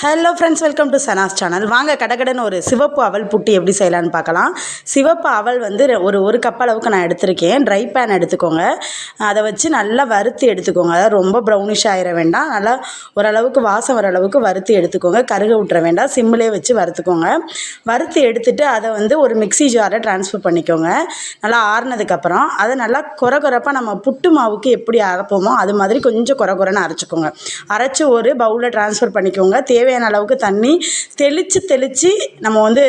Hello friends welcome to Sana's channel வாங்க கடகடன்னு ஒரு சிவப்பு அவல் புட்டு எப்படி செய்யலான்னு பார்க்கலாம். சிவப்பு அவல் வந்து ஒரு ஒரு கப் அளவுக்கு நான் எடுத்திருக்கேன். ட்ரை பேன் எடுத்துக்கோங்க. அதை வச்சு நல்லா வறுத்து எடுத்துக்கோங்க. அதாவது ரொம்ப ப்ரௌனிஷ் ஆகிட வேண்டாம். நல்லா ஓரளவுக்கு வாசம் வர அளவுக்கு வறுத்து எடுத்துக்கோங்க. கருக விட்டுற வேண்டாம். சிம்மிலே வச்சு வறுத்துக்கோங்க. வறுத்து எடுத்துட்டு அதை வந்து ஒரு மிக்ஸி ஜாரை டிரான்ஸ்ஃபர் பண்ணிக்கோங்க. நல்லா ஆறுனதுக்கப்புறம் அதை நல்லா குறை குறைப்பாக நம்ம புட்டு மாவுக்கு எப்படி அரைப்போமோ அது மாதிரி கொஞ்சம் குறை குறைன்னு அரைச்சிக்கோங்க. அரைச்சி ஒரு பவுலில் டிரான்ஸ்ஃபர் பண்ணிக்கோங்க. தேவையான அளவுக்கு தண்ணி தெளித்து தெளித்து நம்ம வந்து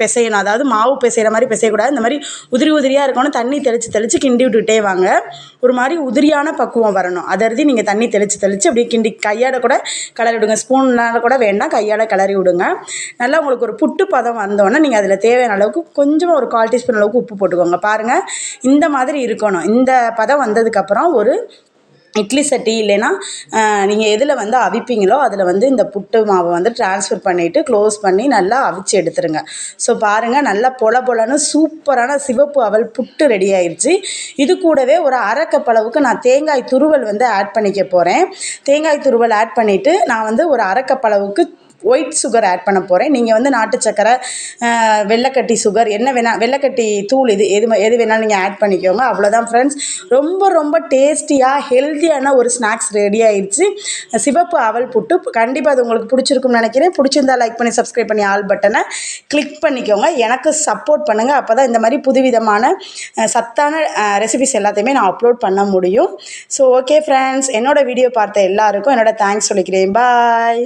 பிசையணும். அதாவது மாவு பிசைகிற மாதிரி பிசையக்கூடாது. இந்த மாதிரி உதிரி உதிரியாக இருக்கணும். தண்ணி தெளித்து தெளித்து கிண்டி விட்டுக்கிட்டே வாங்க. ஒரு மாதிரி உதிரியான பக்குவம் வரணும். அதர்தி நீங்கள் தண்ணி தெளித்து தெளித்து அப்படியே கிண்டி கையாட கூட கிளறி விடுங்க. ஸ்பூன்னால் கூட வேண்டாம் கையால் கிளறி விடுங்க. நல்லா உங்களுக்கு ஒரு புட்டு பதம் வந்தோடனே நீங்கள் அதில் தேவையான அளவுக்கு கொஞ்சமாக ஒரு கால் டீஸ்பூன் அளவுக்கு உப்பு போட்டுக்கோங்க. பாருங்கள் இந்த மாதிரி இருக்கணும். இந்த பதம் வந்ததுக்கப்புறம் ஒரு இட்லி சட்டி இல்லைன்னா நீங்கள் எதில் வந்து அவிப்பீங்களோ அதில் வந்து இந்த புட்டு மாவை வந்து ட்ரான்ஸ்ஃபர் பண்ணிவிட்டு க்ளோஸ் பண்ணி நல்லா அவிச்சு எடுத்துருங்க. ஸோ பாருங்கள் நல்லா பொல பொலன்னு சூப்பரான சிவப்பு அவல் புட்டு ரெடி ஆயிடுச்சு இது கூடவே ஒரு அரை அளவுக்கு நான் தேங்காய் துருவல் வந்து ஆட் பண்ணிக்க போகிறேன் தேங்காய் துருவல் ஆட் பண்ணிவிட்டு நான் வந்து ஒரு அரை அளவுக்கு ஒயிட் சுகர் ஆட் பண்ண போகிறேன் நீங்கள் வந்து நாட்டு சக்கரை வெள்ளைக்கட்டி சுகர் என்ன வேணால் வெள்ளைக்கட்டி தூள் இது எது எது வேணாலும் நீங்கள் ஆட் பண்ணிக்கோங்க. அவ்வளோதான் ஃப்ரெண்ட்ஸ் ரொம்ப ரொம்ப டேஸ்டியாக ஹெல்த்தியான ஒரு ஸ்நாக்ஸ் ரெடி ஆயிடுச்சு. சிவப்பு அவல் புட்டு. கண்டிப்பாக அது உங்களுக்கு பிடிச்சிருக்கும்னு நினைக்கிறேன். பிடிச்சிருந்தா லைக் பண்ணி சப்ஸ்கிரைப் பண்ணி ஆல் பட்டனை கிளிக் பண்ணிக்கோங்க. எனக்கு சப்போர்ட் பண்ணுங்கள் அப்போ தான் இந்த மாதிரி புதுவிதமான சத்தான ரெசிபிஸ் எல்லாத்தையுமே நான் அப்லோட் பண்ண முடியும். ஸோ ஓகே ஃப்ரெண்ட்ஸ் என்னோட வீடியோ பார்த்த எல்லாருக்கும் என்னோட தேங்க்ஸ் சொல்லிக்கிறேன். பாய்